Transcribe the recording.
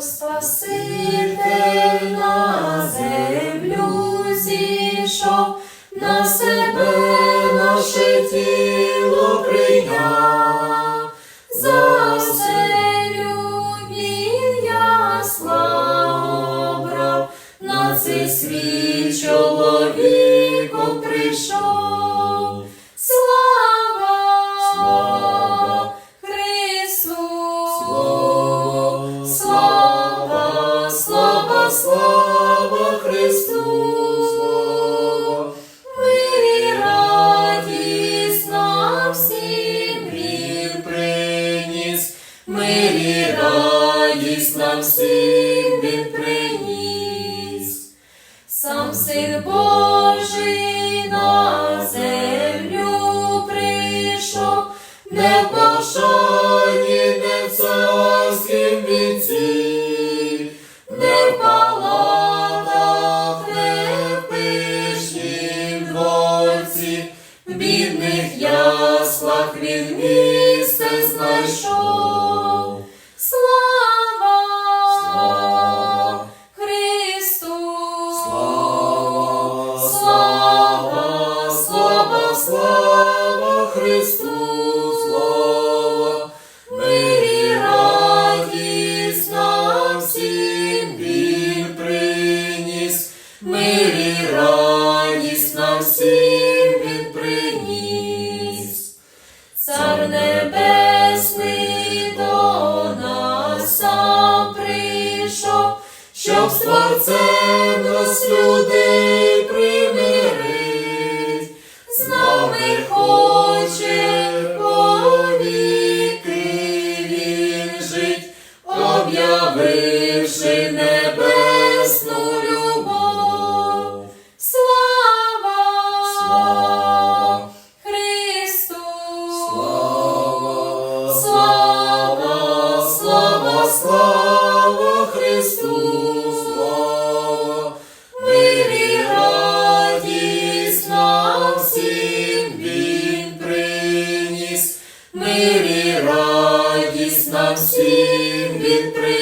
Спаситель на землю зійшов, на себе наше тіло прийняв, за оселю він ясла обрав, на цей світ чоловіком прийшов. Мирі радість нам всім Він приніс. Сам Син Божий на землю прийшов, не в Пошані не в царськім вінці, не в палатах, не бідних яслах він місце Христу, слава, Мирі радість нам всім Він приніс, Мирі радість нам всім він приніс. Цар небесний до нас сам прийшов, щоб Творцем нас людей прославивши небесну любов. Слава, слава Христу, слава, слава, слава, слава Христу, слава, мирі радість нам всім Він приніс, мирі радість нам всім Він приніс.